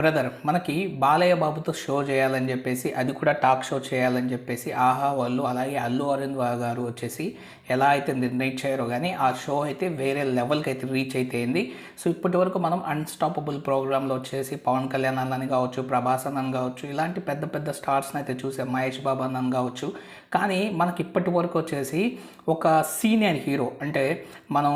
Brother మనకి బాలయ్య బాబుతో show చేయాలని చెప్పేసి అది కూడా టాక్ షో చేయాలని చెప్పేసి ఆహా వాళ్ళు అలాగే అల్లు అరవింద్ గారు వచ్చేసి ఎలా అయితే నిర్ణయించారో కానీ ఆ షో అయితే వేరే లెవెల్కి అయితే రీచ్ అయితే అయింది. సో ఇప్పటి వరకు మనం అన్స్టాపబుల్ ప్రోగ్రాంలో వచ్చేసి పవన్ కళ్యాణ్ అన్నని కావచ్చు ప్రభాస్ అన్నని కావచ్చు ఇలాంటి పెద్ద పెద్ద స్టార్స్ని అయితే చూసాం. మహేష్ బాబు అన్నని కావచ్చు. కానీ మనకి ఇప్పటి వరకు వచ్చేసి ఒక సీనియర్ హీరో అంటే మనం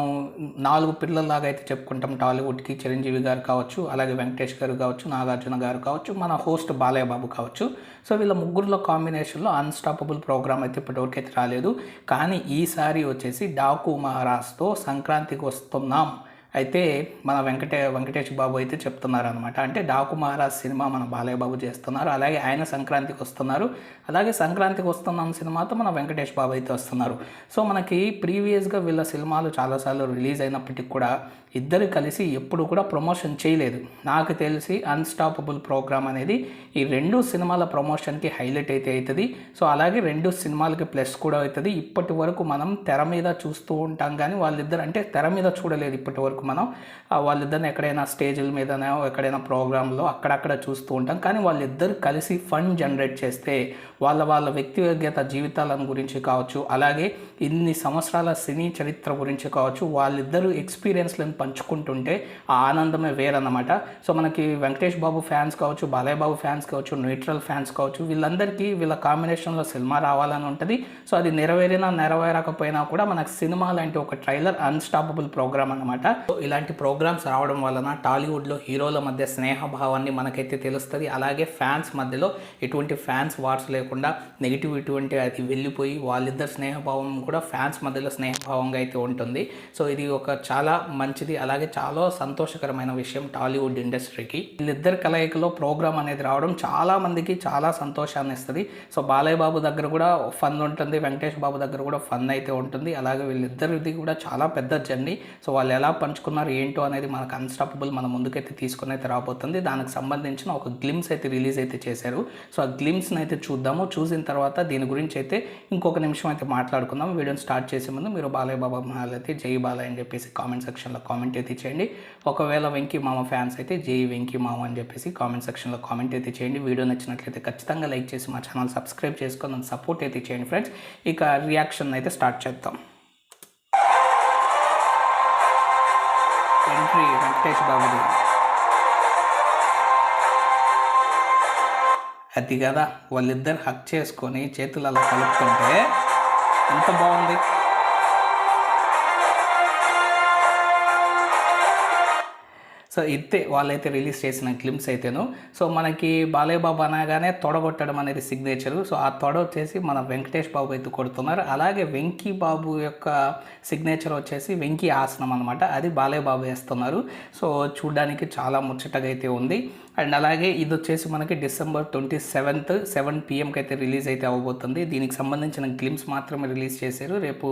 నాలుగు పిల్లల్లాగా అయితే చెప్పుకుంటాం. టాలీవుడ్కి చిరంజీవి గారు కావచ్చు అలాగే వెంకటేష్ గారు కావచ్చు నాగార్జున గారు కావచ్చు మన హోస్ట్ బాలయ్య బాబు కావచ్చు. సో వీళ్ళ ముగ్గురులో కాంబినేషన్లో అన్స్టాపబుల్ ప్రోగ్రామ్ అయితే ఇప్పటివరకు అయితే రాలేదు. కానీ ఈసారి వచ్చేసి డాకు మహారాజ్తో సంక్రాంతికి వస్తున్నాం. అయితే మన వెంకటే వెంకటేష్ బాబు అయితే చెప్తున్నారు అనమాట అంటే డాకు మహారాజ్ సినిమా మన బాలయ్య బాబు చేస్తున్నారు. అలాగే ఆయన సంక్రాంతికి వస్తున్నారు. అలాగే సంక్రాంతికి వస్తున్నాం సినిమాతో మన వెంకటేష్ బాబు అయితే వస్తున్నారు. సో మనకి ప్రీవియస్గా వీళ్ళ సినిమాలు చాలాసార్లు రిలీజ్ అయినప్పటికీ కూడా ఇద్దరు కలిసి ఎప్పుడు కూడా ప్రమోషన్ చేయలేదు. నాకు తెలిసి అన్స్టాపబుల్ ప్రోగ్రామ్ అనేది ఈ రెండు సినిమాల ప్రమోషన్కి హైలైట్ అయితే అవుతుంది సో అలాగే రెండు సినిమాలకి ప్లస్ కూడా అవుతుంది ఇప్పటి వరకు మనం తెర మీద చూస్తూ ఉంటాం కానీ వాళ్ళిద్దరు అంటే తెర మీద చూడలేదు ఇప్పటి వరకు. మనం వాళ్ళిద్దరిని ఎక్కడైనా స్టేజ్ల మీదనో ఎక్కడైనా ప్రోగ్రాంలో అక్కడక్కడ చూస్తూ ఉంటాం. కానీ వాళ్ళిద్దరు కలిసి ఫండ్ జనరేట్ చేస్తే వాళ్ళ వాళ్ళ వ్యక్తిగత జీవితాలను గురించి కావచ్చు అలాగే ఇన్ని సంవత్సరాల సినీ చరిత్ర గురించి కావచ్చు వాళ్ళిద్దరూ ఎక్స్పీరియన్స్లను పంచుకుంటుంటే ఆ ఆనందమే వేరన్నమాట. సో మనకి వెంకటేష్ బాబు ఫ్యాన్స్ కావచ్చు బాలయ్య బాబు ఫ్యాన్స్ కావచ్చు న్యూట్రల్ ఫ్యాన్స్ కావచ్చు వీళ్ళందరికీ వీళ్ళ కాంబినేషన్లో సినిమా రావాలని ఉంటుంది. సో అది నెరవేరినా నెరవేరకపోయినా కూడా మనకు సినిమా లాంటి ఒక ట్రైలర్ అన్స్టాపబుల్ ప్రోగ్రామ్ అనమాట సో ఇలాంటి ప్రోగ్రామ్స్ రావడం వలన టాలీవుడ్లో హీరోల మధ్య స్నేహభావాన్ని మనకైతే తెలుస్తుంది. అలాగే ఫ్యాన్స్ మధ్యలో ఎటువంటి ఫ్యాన్స్ వార్స్ లేకుండా నెగిటివ్ ఇటువంటి అది వెళ్ళిపోయి వాళ్ళిద్దరు స్నేహభావం కూడా ఫ్యాన్స్ మధ్యలో స్నేహభావంగా అయితే ఉంటుంది. సో ఇది ఒక చాలా మంచిది అలాగే చాలా సంతోషకరమైన విషయం టాలీవుడ్ ఇండస్ట్రీకి. వీళ్ళిద్దరు కలయికలో ప్రోగ్రామ్ అనేది రావడం చాలా మందికి చాలా సంతోషాన్ని ఇస్తుంది. సో బాలయ్య బాబు దగ్గర కూడా ఫన్ ఉంటుంది వెంకటేష్ బాబు దగ్గర కూడా ఫన్ అయితే ఉంటుంది. అలాగే వీళ్ళిద్దరిది కూడా చాలా పెద్ద జర్నీ. సో వాళ్ళు ఎలా పంచుకున్నారు ఏంటో అనేది మనకు అన్స్టాపబుల్ మన ముందుకైతే తీసుకుని అయితే రాబోతుంది. దానికి సంబంధించిన ఒక గ్లిమ్స్ అయితే రిలీజ్ అయితే చేశారు. సో ఆ గ్లిమ్స్ని అయితే చూద్దాము. చూసిన తర్వాత దీని గురించి అయితే ఇంకొక నిమిషం అయితే మాట్లాడుకుందాం వీడియోని స్టార్ట్ చేసే ముందు మీరు బాలయ్య బాబా మహాల్ అయితే జై బాలయ్య అని చెప్పేసి కామెంట్ సెక్షన్లో కామెంట్ అయితే చేయండి. ఒకవేళ వెంకీ మామ ఫ్యాన్స్ అయితే జై వెంకీ మామ అని చెప్పేసి కామెంట్ సెక్షన్లో కామెంట్ అయితే చేయండి. వీడియో నచ్చినట్లయితే ఖచ్చితంగా లైక్ చేసి మా ఛానల్ సబ్స్క్రైబ్ చేసుకొని సపోర్ట్ అయితే చేయండి ఫ్రెండ్స్ ఇక రియాక్షన్ అయితే స్టార్ట్ చేద్దాం. ఎంట్రీ వెంకటేష్ బాబుది. అది కదా వాళ్ళిద్దరు హక్ చేసుకొని చేతులలో కలుపుతుంటే ఎంత బాగుంది. సో ఇదే వాళ్ళైతే రిలీజ్ చేసిన క్లిమ్స్ అయితేను. సో మనకి బాలయ్య బాబు అనగానే తొడగొట్టడం అనేది సిగ్నేచరు సో ఆ తొడ వచ్చేసి మన వెంకటేష్ బాబు అయితే కొడుతున్నారు. అలాగే వెంకీ బాబు యొక్క సిగ్నేచర్ వచ్చేసి వెంకీ ఆసనం అనమాట అది బాలయ్య బాబు వేస్తున్నారు. సో చూడడానికి చాలా ముచ్చటగా అయితే ఉంది. అండ్ అలాగే ఇది వచ్చేసి మనకి డిసెంబర్ ట్వంటీ సెవెంత్ సెవెన్ పిఎంకి అయితే రిలీజ్ అయితే అవ్వబోతుంది. దీనికి సంబంధించిన గ్లిమ్స్ మాత్రమే రిలీజ్ చేశారు. రేపు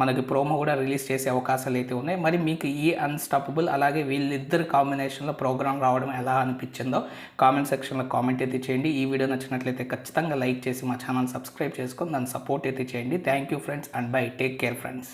మనకి ప్రోమో కూడా రిలీజ్ చేసే అవకాశాలు అయితే ఉన్నాయి. మరి మీకు ఈ అన్స్టాపబుల్ అలాగే వీళ్ళిద్దరు కాంబినేషన్లో ప్రోగ్రామ్ రావడం ఎలా అనిపించిందో కామెంట్ సెక్షన్లో కామెంట్ అయితే చేయండి. ఈ వీడియో నచ్చినట్లయితే ఖచ్చితంగా లైక్ చేసి మా ఛానల్ సబ్స్క్రైబ్ చేసుకొని దాన్ని సపోర్ట్ అయితే చేయండి. Thank you friends and bye take care friends